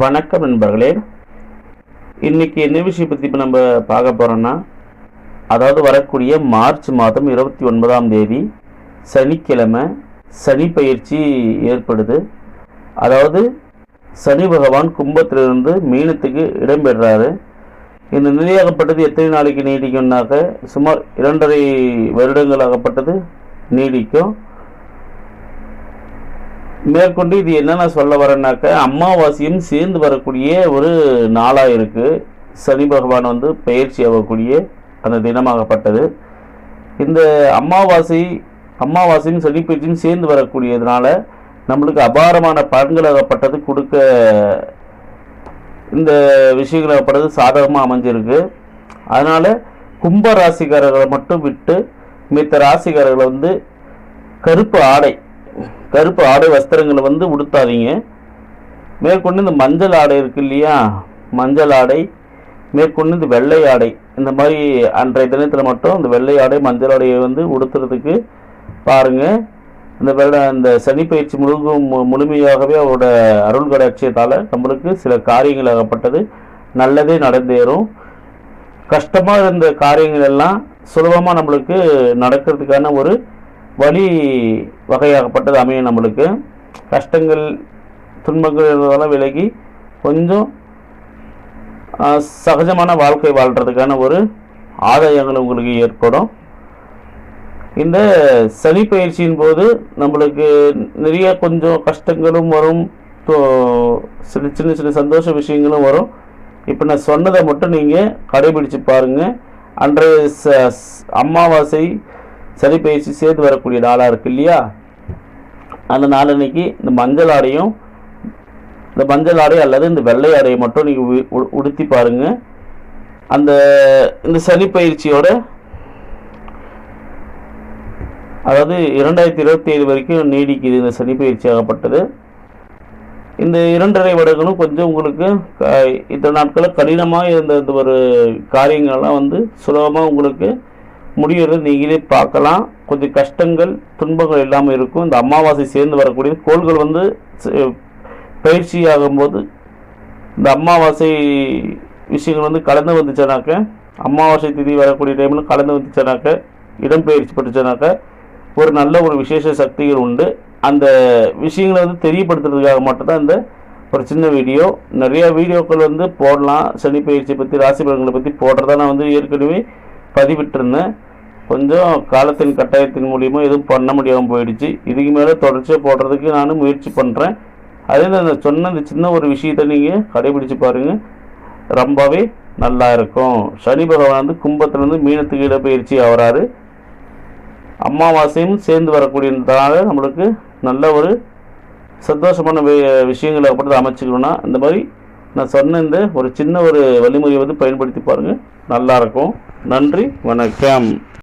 வணக்கம் நண்பர்களே. இன்னைக்கு என்ன விஷயம் பற்றி இப்போ நம்ம பார்க்க போகிறோன்னா அதாவது வரக்கூடிய மார்ச் மாதம் இருபத்தி ஒன்பதாம் தேதி சனிக்கிழமை சனி பயிற்சி ஏற்படுது. அதாவது சனி பகவான் கும்பத்திலிருந்து மீனத்துக்கு இடம்பெறாரு. இந்த நிலையாகப்பட்டது எத்தனை நாளைக்கு நீடிக்கும்னாக்க சுமார் இரண்டரை வருடங்கள் ஆகப்பட்டது நீடிக்கும். மேற்கொண்டு இது என்னென்ன சொல்ல வரேன்னாக்க அமாவாசையும் சேர்ந்து வரக்கூடிய ஒரு நாளாக இருக்குது சனி பகவான் வந்து பயிற்சி ஆகக்கூடிய அந்த தினமாகப்பட்டது. இந்த அமாவாசை அமாவாசையும் சனி பயிற்சியும் சேர்ந்து வரக்கூடியதுனால நம்மளுக்கு அபாரமான பலன்களாகப்பட்டது கொடுக்க இந்த விஷயங்களாகப்பட்டது சாதகமாக அமைஞ்சிருக்கு. அதனால் கும்ப ராசிக்காரர்களை மட்டும் விட்டு மித்த ராசிக்காரர்களை வந்து கருப்பு ஆடை கருப்பு ஆடை வஸ்திரங்களை வந்து உடுத்தாதீங்க. மேற்கொண்டு இந்த மஞ்சள் ஆடை இருக்கு இல்லையா? மஞ்சள் ஆடை. மேற்கொண்டு இந்த வெள்ளை ஆடை. இந்த மாதிரி அன்றைய தினத்தில் மட்டும் இந்த வெள்ளை ஆடை மஞ்சள் ஆடையை வந்து உடுத்துறதுக்கு பாருங்கள் இந்த வெள்ள இந்த சனி பயிற்சி முழுகும் மு- முழுமையாகவே அவரோட அருள் கடாட்சியத்தால் நம்மளுக்கு சில காரியங்கள் ஆகப்பட்டது. நல்லதே நடந்தேறும். கஷ்டமாக இருந்த காரியங்கள் எல்லாம் சுலபமாக நம்மளுக்கு நடக்கிறதுக்கான ஒரு வழி வகையாகப்பட்டது அமையும் நம்மளுக்கு. கஷ்டங்கள் துன்பங்கள் இருந்ததெல்லாம் விலகி கொஞ்சம் சகஜமான வாழ்க்கை வாழ்கிறதுக்கான ஒரு ஆதாயங்கள் உங்களுக்கு ஏற்படும். இந்த சனி பயிற்சியின் போது நம்மளுக்கு நிறைய கொஞ்சம் கஷ்டங்களும் வரும். சின்ன சின்ன சின்ன சந்தோஷ விஷயங்களும் வரும். இப்போ நான் சொன்னதை மட்டும் நீங்கள் கடைபிடிச்சு பாருங்கள் அன்றைய ச- அமாவாசை சரி பேசி சேர்த்து வரக்கூடிய நாளாக இருக்கு இல்லையா? அந்த நாளன்னைக்கு இந்த மஞ்சள் ஆடையும் இந்த மஞ்சள் ஆடை அல்லது இந்த வெள்ளை ஆடையை மட்டும் நீங்கள் உடுத்தி பாருங்கள் அந்த இந்த சனி பயிற்சியோட அதாவது இரண்டாயிரத்தி இருபத்தி ஏழு வரைக்கும் நீடிக்குது இந்த சனி பயிற்சி ஆகப்பட்டது. இந்த இரண்டரை வருடங்களும் கொஞ்சம் உங்களுக்கு க- இத்தனை நாட்களில் கடினமாக இருந்த இந்த ஒரு காரியங்கள்லாம் வந்து சுலபமாக உங்களுக்கு முடிகிறது நீங்களே பார்க்கலாம். கொஞ்சம் கஷ்டங்கள் துன்பங்கள் இல்லாமல் இருக்கும். இந்த அமாவாசை சேர்ந்து வரக்கூடிய கோள்கள் வந்து ச- பயிற்சி ஆகும்போது இந்த அமாவாசை விஷயங்கள் வந்து கலந்து வந்துச்சுனாக்க அமாவாசை திதி வரக்கூடிய டைமில் கலந்து வந்துச்சுனாக்க இடம்பெயர்ச்சி பட்டுச்சுனாக்க ஒரு நல்ல ஒரு விசேஷ சக்திகள் உண்டு. அந்த விஷயங்களை வந்து தெரியப்படுத்துறதுக்காக மட்டும்தான் இந்த ஒரு சின்ன வீடியோ. நிறையா வீடியோக்கள் வந்து போடலாம். சனி பயிற்சியை பற்றி ராசி பலன்களை பற்றி போடுறதா நான் வந்து ஏற்கனவே பதிவிட்டிருந்தேன். கொஞ்சம் காலத்தின் கட்டாயத்தின் மூலியமாக எதுவும் பண்ண முடியாமல் போயிடுச்சு. இதுக்கு மேலே தொடர்ச்சியாக போடுறதுக்கு நான் முயற்சி பண்ணுறேன் அதே நான் சொன்ன இந்த சின்ன ஒரு விஷயத்தை நீங்கள் கடைபிடிச்சு பாருங்கள் ரொம்பவே நல்லா இருக்கும். சனி பகவான் வந்து கும்பத்துலேருந்து மீனத்துக்கு இடப்பயிற்சி ஆகிறாரு அமாவாசையும் சேர்ந்து வரக்கூடியதாக நம்மளுக்கு நல்ல ஒரு சந்தோஷமான வி- விஷயங்களை அப்படி அமைச்சுக்கணும்னா இந்த மாதிரி நான் சொன்ன இந்த ஒரு சின்ன ஒரு வழிமுறையை வந்து பயன்படுத்தி பாருங்கள் நல்லாயிருக்கும் நன்றி வணக்கம்.